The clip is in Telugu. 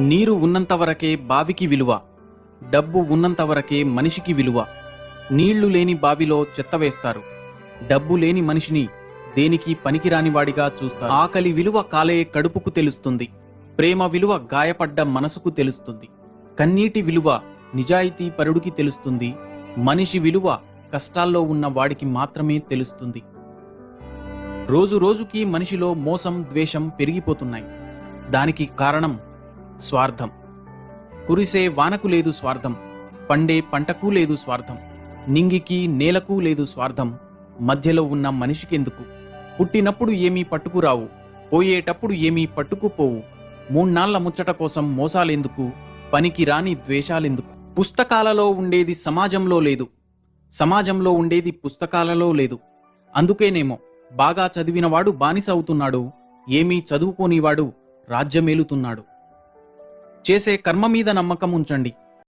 నీరు ఉన్నంతవరకే బావికి విలువ డబ్బు ఉన్నంతవరకే మనిషికి విలువ. నీళ్ళు లేని బావిలో చెత్త వేస్తారు. డబ్బు లేని మనిషిని దేనికి పనికిరాని వాడిగా చూస్తారు. ఆకలి విలువ కాలే కడుపుకు తెలుస్తుంది. ప్రేమ విలువ గాయపడ్డ మనసుకు తెలుస్తుంది. కన్నీటి విలువ నిజాయితీ పరుడికి తెలుస్తుంది. మనిషి విలువ కష్టాల్లో ఉన్న వాడికి మాత్రమే తెలుస్తుంది. రోజు రోజుకి మనిషిలో మోసం ద్వేషం పెరిగిపోతున్నాయి. దానికి కారణం స్వార్థం. కురిసే వానకు లేదు స్వార్థం పండే పంటకు లేదు స్వార్థం నింగికి నేలకు లేదు స్వార్థం మధ్యలో ఉన్న మనిషికెందుకు? పుట్టినప్పుడు ఏమీ పట్టుకురావు పోయేటప్పుడు ఏమీ పట్టుకుపోవు మూణ్ణాళ్ళ ముచ్చట కోసం మోసాలెందుకు పనికి రాని ద్వేషాలెందుకు? పుస్తకాలలో ఉండేది సమాజంలో లేదు సమాజంలో ఉండేది పుస్తకాలలో లేదు. అందుకేనేమో బాగా చదివినవాడు బానిస అవుతున్నాడు ఏమీ చదువుకోనివాడు రాజ్యమేలుతున్నాడు. చేసే కర్మ మీద నమ్మకం ఉంచండి.